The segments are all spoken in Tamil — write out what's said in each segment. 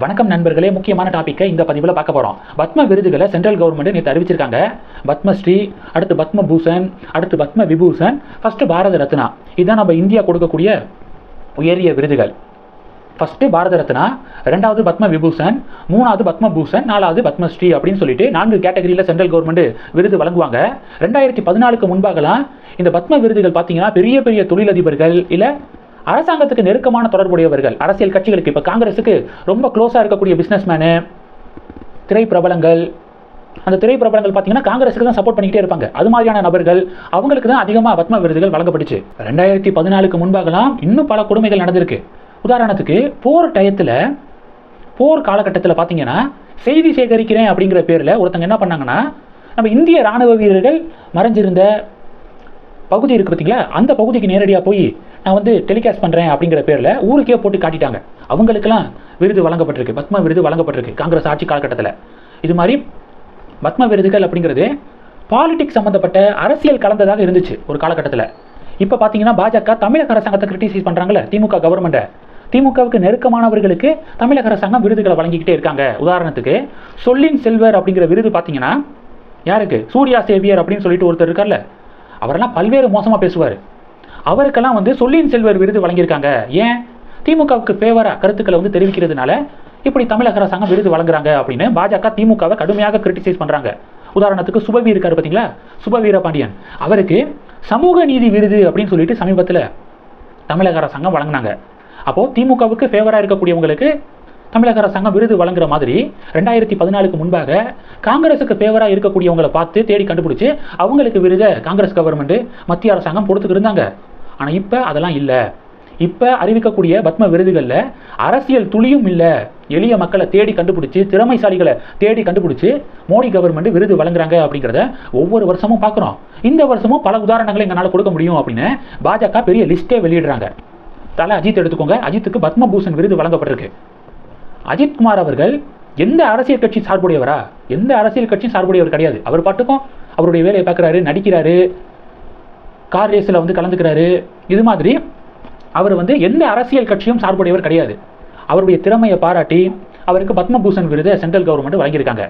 வணக்கம் நண்பர்களே முக்கியமான டாப்பிக்கை இந்த பதிவில் பார்க்க போகிறோம் பத்ம விருதுகளை சென்ட்ரல் கவர்மெண்ட் நேற்று அறிவிச்சிருக்காங்க பத்மஸ்ரீ அடுத்து பத்ம பூஷன் அடுத்து பத்ம விபூஷன் ஃபஸ்ட்டு பாரத ரத்னா. இதுதான் நம்ம இந்தியா கொடுக்கக்கூடிய உயரிய விருதுகள். ஃபஸ்ட்டு பாரத ரத்னா ரெண்டாவது பத்ம விபூஷன் மூணாவது பத்ம பூஷன் நாலாவது பத்மஸ்ரீ அப்படின்னு சொல்லிட்டு நான்கு கேட்டகரியில் சென்ட்ரல் கவர்மெண்ட் விருது வழங்குவாங்க. ரெண்டாயிரத்தி பதினாலுக்கு முன்பாகலாம் இந்த பத்ம விருதுகள் பார்த்தீங்கன்னா பெரிய பெரிய தொழிலதிபர்கள் இல்லை அரசாங்கத்துக்கு நெருக்கமான தொடர்புடையவர்கள் அரசியல் கட்சிகளுக்கு இப்போ காங்கிரஸுக்கு ரொம்ப க்ளோஸாக இருக்கக்கூடிய பிஸ்னஸ்மேனு திரைப்பிரபலங்கள். அந்த திரை பிரபலங்கள் பார்த்தீங்கன்னா காங்கிரஸுக்கு தான் சப்போர்ட் பண்ணிக்கிட்டே இருப்பாங்க. அது மாதிரியான நபர்கள் அவங்களுக்கு தான் அதிகமாக பத்ம விருதுகள் வழங்கப்பட்டுச்சு. ரெண்டாயிரத்தி பதினாலுக்கு முன்பாகலாம் இன்னும் பல கொடுமைகள் நடந்திருக்கு. உதாரணத்துக்கு போர் டயத்தில் போர் காலகட்டத்தில் பார்த்தீங்கன்னா செய்தி சேகரிக்கிறேன் அப்படிங்கிற பேரில் ஒருத்தங்க என்ன பண்ணாங்கன்னா நம்ம இந்திய ராணுவ வீரர்கள் மறைஞ்சிருந்த பகுதி இருக்குது பார்த்தீங்களா அந்த பகுதிக்கு நேரடியாக போய் நான் வந்து டெலிகாஸ்ட் பண்ணுறேன் அப்படிங்கிற பேரில் ஊருக்கே போட்டு காட்டிட்டாங்க. அவங்களுக்கெல்லாம் விருது வழங்கப்பட்டிருக்கு. பத்ம விருது வழங்கப்பட்டிருக்கு காங்கிரஸ் ஆட்சி காலகட்டத்தில். இது மாதிரி பத்ம விருதுகள் அப்படிங்கிறது பாலிடிக்ஸ் சம்மந்தப்பட்ட அரசியல் கலந்ததாக இருந்துச்சு ஒரு காலகட்டத்தில். இப்போ பார்த்தீங்கன்னா பாஜக தமிழக அரசாங்கத்தை கிரிட்டிசைஸ் பண்ணுறாங்களே திமுக கவர்மெண்ட்டை திமுகவுக்கு நெருக்கமானவர்களுக்கு தமிழக அரசாங்கம் விருதுகளை வழங்கிக்கிட்டே இருக்காங்க. உதாரணத்துக்கு சொல்லின் செல்வர் அப்படிங்கிற விருது பார்த்தீங்கன்னா யாருக்கு? சூர்யா சேவியர் அப்படின்னு சொல்லிட்டு ஒருத்தர் இருக்கார்ல. அவரெல்லாம் பல்வேறு மோசமாக பேசுவார். அவருக்கெல்லாம் வந்து சொல்லியின் செல்வர் விருது வழங்கியிருக்காங்க. ஏன்? திமுகவுக்கு ஃபேவராக கருத்துக்களை வந்து தெரிவிக்கிறதுனால இப்படி தமிழக அரசாங்கம் விருது வழங்குறாங்க அப்படின்னு பாஜக திமுகவை கடுமையாக கிரிட்டிசைஸ் பண்ணுறாங்க உதாரணத்துக்கு சுபவி இருக்காரு பார்த்தீங்களா சுபவீர பாண்டியன். அவருக்கு சமூக நீதி விருது அப்படின்னு சொல்லிட்டு சமீபத்தில் தமிழக அரசாங்கம் வழங்கினாங்க. அப்போது திமுகவுக்கு ஃபேவராக இருக்கக்கூடியவங்களுக்கு தமிழக அரசாங்கம் விருது வழங்குற மாதிரி ரெண்டாயிரத்தி பதினாலுக்கு முன்பாக காங்கிரஸுக்கு ஃபேவராக இருக்கக்கூடியவங்களை பார்த்து தேடி கண்டுபிடிச்சு அவங்களுக்கு விருதை காங்கிரஸ் கவர்மெண்ட் மத்திய அரசாங்கம் கொடுத்துக்கிருந்தாங்க ஆனால் இப்போ அதெல்லாம் இல்லை. இப்போ அறிவிக்கக்கூடிய பத்ம விருதுகளில் அரசியல் துளியும் இல்லை. எளிய மக்களை தேடி கண்டுபிடிச்சி திறமைசாலிகளை தேடி கண்டுபிடிச்சி மோடி கவர்மெண்ட் விருது வழங்குறாங்க அப்படிங்கிறத ஒவ்வொரு வருஷமும் பார்க்குறோம் இந்த வருஷமும் பல உதாரணங்களை எங்களால் கொடுக்க முடியும் அப்படின்னு பாஜக பெரிய லிஸ்ட்டே வெளியிடுறாங்க. தலை அஜித் எடுத்துக்கோங்க. அஜித்துக்கு பத்மபூஷன் விருது வழங்கப்பட்டிருக்கு. அஜித்குமார் அவர்கள் எந்த அரசியல் கட்சி சார்புடையவரா? எந்த அரசியல் கட்சியும் சார்புடையவர் கிடையாது. அவர் பாட்டுக்கும் அவருடைய வேலையை பார்க்குறாரு நடிக்கிறாரு. கார் ரேஸில் வந்து கலந்துக்கிறாரு. இது மாதிரி அவர் வந்து எந்த அரசியல் கட்சியும் சார்புடையவர் கிடையாது. அவருடைய திறமையை பாராட்டி அவருக்கு பத்மபூஷன் விருதை சென்ட்ரல் கவர்மெண்ட் வழங்கியிருக்காங்க.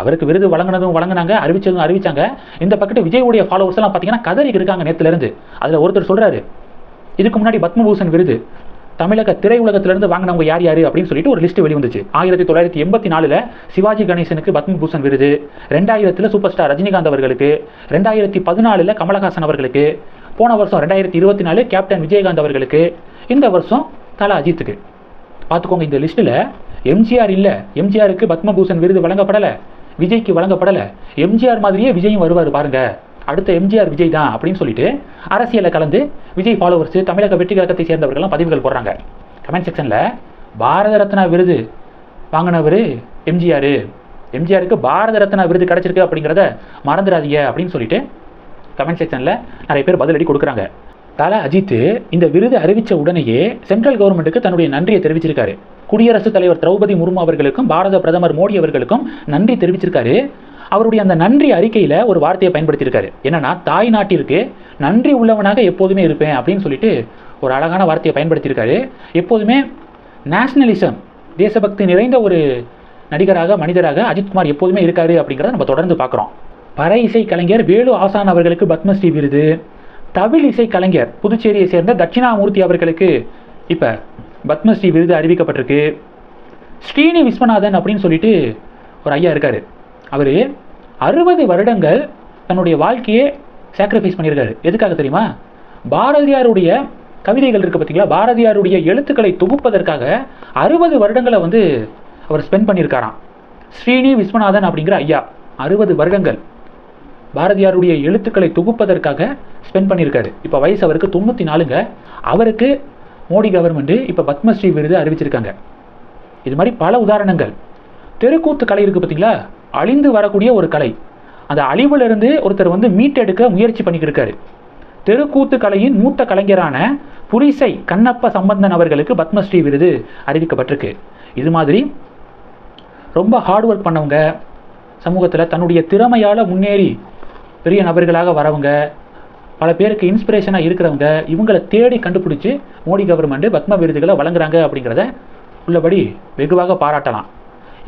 அவருக்கு விருது வழங்கினதும் வழங்கினாங்க அறிவிச்சதும் அறிவிச்சாங்க. இந்த பக்கத்து விஜயுடைய ஃபாலோவர்ஸ் எல்லாம் பார்த்தீங்கன்னா கதறி இருக்காங்க நேற்றுலேருந்து அதில் ஒருத்தர் சொல்கிறாரு இதுக்கு முன்னாடி பத்மபூஷன் விருது தமிழக திரையுலகத்திலிருந்து வாங்கினவங்க யார் யார் அப்படின்னு சொல்லிட்டு ஒரு லிஸ்ட் வெளிவந்துச்சு. ஆயிரத்தி தொள்ளாயிரத்தி எண்பத்தி நாலில் சிவாஜி கணேசனுக்கு பத்மபூஷன் விருது ரெண்டாயிரத்தில் சூப்பர் ஸ்டார் ரஜினிகாந்த் அவர்களுக்கு ரெண்டாயிரத்தி பதினாலில் கமலஹாசன் அவர்களுக்கு போன வருஷம் ரெண்டாயிரத்தி இருபத்தி நாலு கேப்டன் விஜயகாந்த் அவர்களுக்கு இந்த வருஷம் தலா அஜித்துக்கு. பார்த்துக்கோங்க இந்த லிஸ்ட்டில் எம்ஜிஆர் இல்லை எம்ஜிஆருக்கு பத்மபூஷன் விருது வழங்கப்படலை விஜய்க்கு வழங்கப்படலை எம்ஜிஆர் மாதிரியே விஜயும் வருவார் பாருங்கள் அடுத்த எம்ஜிஆர் விஜய் தான் அப்படின்னு சொல்லிட்டு அரசியலில் கலந்து விஜய் ஃபாலோவர்ஸ் தமிழக வெற்றி கழகத்தை சேர்ந்தவர்கள்லாம் பதிவுகள் போடுறாங்க. கமெண்ட் செக்ஷனில் பாரத ரத்னா விருது வாங்கினவர் எம்ஜிஆர் எம்ஜிஆருக்கு பாரத ரத்னா விருது கிடச்சிருக்கு அப்படிங்கிறத மறந்துடாதீங்க அப்படின்னு சொல்லிட்டு கமெண்ட் செக்ஷனில் நிறைய பேர் பதிலடி கொடுக்குறாங்க. தல அஜித் இந்த விருது அறிவித்த உடனேயே சென்ட்ரல் கவர்மெண்ட்டுக்கு தன்னுடைய நன்றியை தெரிவிச்சிருக்காரு. குடியரசுத் தலைவர் திரௌபதி முர்மு அவர்களுக்கும் பாரத பிரதமர் மோடி அவர்களுக்கும் நன்றி தெரிவிச்சிருக்காரு. அவருடைய அந்த நன்றி அறிக்கையில் ஒரு வார்த்தையை பயன்படுத்தியிருக்காரு. என்னன்னா தாய் நாட்டிற்கு நன்றி உள்ளவனாக எப்போதுமே இருப்பேன் அப்படின்னு சொல்லிட்டு ஒரு அழகான வார்த்தையை பயன்படுத்தியிருக்காரு. எப்போதுமே நேஷ்னலிசம் தேசபக்தி நிறைந்த ஒரு நடிகராக மனிதராக அஜித்குமார் எப்போதுமே இருக்காரு அப்படிங்கிறத நம்ம தொடர்ந்து பார்க்குறோம். பற இசை கலைஞர் வேலு ஆசான் அவர்களுக்கு பத்மஸ்ரீ விருது. தவில் இசை கலைஞர் புதுச்சேரியை சேர்ந்த தட்சிணாமூர்த்தி அவர்களுக்கு இப்போ பத்மஸ்ரீ விருது அறிவிக்கப்பட்டிருக்கு. ஸ்ரீனி விஸ்வநாதன் அப்படின்னு சொல்லிட்டு ஒரு ஐயா இருக்கார். அவர் அறுபது வருடங்கள் தன்னுடைய வாழ்க்கையே சாக்ரிஃபைஸ் பண்ணியிருக்காரு. எதுக்காக தெரியுமா? பாரதியாருடைய கவிதைகள் இருக்குது பார்த்தீங்களா பாரதியாருடைய எழுத்துக்களை தொகுப்பதற்காக அறுபது வருடங்களை வந்து அவர் ஸ்பெண்ட் பண்ணியிருக்காராம். ஸ்ரீனி விஸ்வநாதன் அப்படிங்கிற ஐயா அறுபது வருடங்கள் பாரதியாருடைய எழுத்துக்களை தொகுப்பதற்காக ஸ்பெண்ட் பண்ணியிருக்காரு. இப்போ வயசு அவருக்கு தொண்ணூற்றி நாலுங்க. அவருக்கு மோடி கவர்மெண்ட்டு இப்போ பத்மஸ்ரீ விருது அறிவிச்சிருக்காங்க. இது மாதிரி பல உதாரணங்கள். தெருக்கூத்து கலை இருக்குது பார்த்தீங்களா அழிந்து வரக்கூடிய ஒரு கலை. அந்த அழிவிலிருந்து ஒருத்தர் வந்து மீட்டெடுக்க முயற்சி பண்ணிக்கிட்டு இருக்காரு தெருக்கூத்து கலையின் மூத்த கலைஞரான புரிசை கண்ணப்ப சம்பந்தன் அவர்களுக்கு பத்மஸ்ரீ விருது அறிவிக்கப்பட்டிருக்கு. இது மாதிரி ரொம்ப ஹார்ட் ஒர்க் பண்ணவங்க சமூகத்தில் தன்னுடைய திறமையால் முன்னேறி பெரிய நபர்களாக வரவங்க பல பேருக்கு இன்ஸ்பிரேஷனாக இருக்கிறவங்க இவங்களை தேடி கண்டுபிடிச்சி மோடி கவர்மெண்ட் பத்ம விருதுகளை வழங்குறாங்க அப்படிங்கிறத உள்ளபடி வெகுவாக பாராட்டலாம்.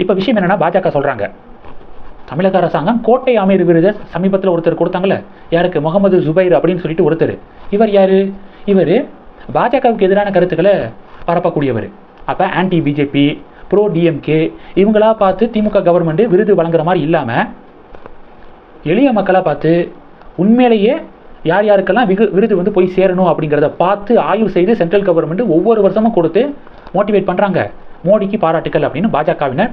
இப்போ விஷயம் என்னென்னா பாஜக சொல்கிறாங்க தமிழக அரசாங்கம் கோட்டை அமீர் விருதை சமீபத்தில் ஒருத்தர் கொடுத்தாங்கள யாருக்கு? முகமது ஜுபைர் அப்படின்னு சொல்லிட்டு ஒருத்தர். இவர் யார்? இவர் பாஜகவுக்கு எதிரான கருத்துக்களை பரப்பக்கூடியவர். அப்போ ஆன்டி பிஜேபி ப்ரோ டிஎம்கே இவங்களா பார்த்து திமுக கவர்மெண்ட்டு விருது வழங்குற மாதிரி இல்லாமல் எளிய மக்களாக பார்த்து உண்மையிலேயே யார் யாருக்கெல்லாம் விகு விருது வந்து போய் சேரணும் அப்படிங்கிறத பார்த்து ஆய்வு செய்து சென்ட்ரல் கவர்மெண்ட் ஒவ்வொரு வருஷமும் கொடுத்து மோட்டிவேட் பண்ணுறாங்க மோடிக்கு பாராட்டுக்கள் அப்படின்னு பாஜகவினர்